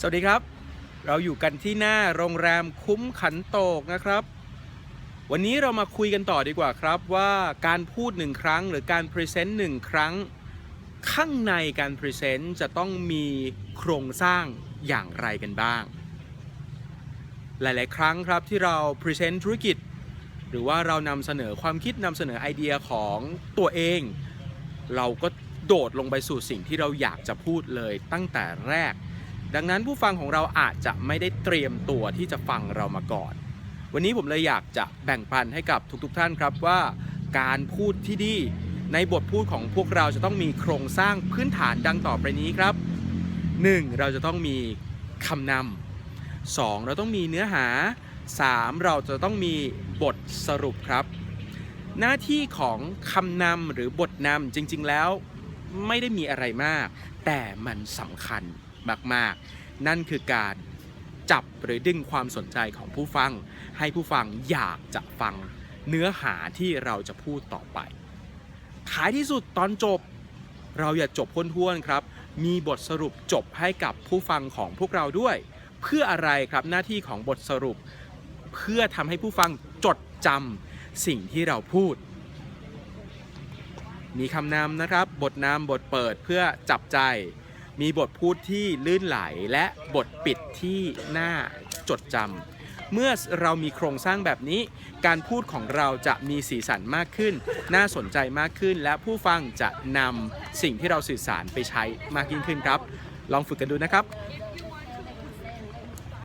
สวัสดีครับ เราอยู่กันที่หน้าโรงแรมคุ้มขันโตกนะครับ วันนี้เรามาคุยกันต่อดีกว่าครับว่าการพูดหนึ่งครั้งหรือการพรีเซนต์หนึ่งครั้ง ข้างในการพรีเซนต์จะต้องมีโครงสร้างอย่างไรกันบ้าง หลายๆ ครั้งครับที่เราพรีเซนต์ธุรกิจ หรือว่าเรานำเสนอความคิดนำเสนอไอเดียของตัวเอง เราก็โดดลงไปสู่สิ่งที่เราอยากจะพูดเลยตั้งแต่แรก ดังนั้นผู้ฟังของเราอาจจะไม่ได้เตรียมตัวที่จะฟังเรามาก่อน วันนี้ผมเลยอยากจะแบ่งปันให้กับทุกๆท่านครับว่าการพูดที่ดีในบทพูดของพวกเราจะต้องมีโครงสร้างพื้นฐานดังต่อไปนี้ครับ 1. เราจะต้องมีคำนำ 2. เราต้องมีเนื้อหา 3. เราจะต้องมีบทสรุปครับ หน้าที่ของคำนำหรือบทนำจริงๆแล้วไม่ได้มีอะไรมาก แต่มันสำคัญ มาก ๆ นั่นคือการจับหรือดึงความสนใจของผู้ฟัง ให้ผู้ฟังอยากจะฟังเนื้อหาที่เราจะพูดต่อไป ท้ายที่สุดตอนจบ เราอย่าจบพ้วนๆครับ มีบทสรุปจบให้กับผู้ฟังของพวกเราด้วย เพื่ออะไรครับหน้าที่ของบทสรุป เพื่อทำให้ผู้ฟังจดจำสิ่งที่เราพูด มีคำนำนะครับ บทนำบทเปิดเพื่อจับใจ มีบทพูดที่ลื่นไหลและบทปิดที่น่าจดจำเมื่อเรามีโครงสร้างแบบนี้ การพูดของเราจะมีสีสันมากขึ้น น่าสนใจมากขึ้น และผู้ฟังจะนำสิ่งที่เราสื่อสารไปใช้มากยิ่งขึ้นครับ ลองฝึกกันดูนะครับ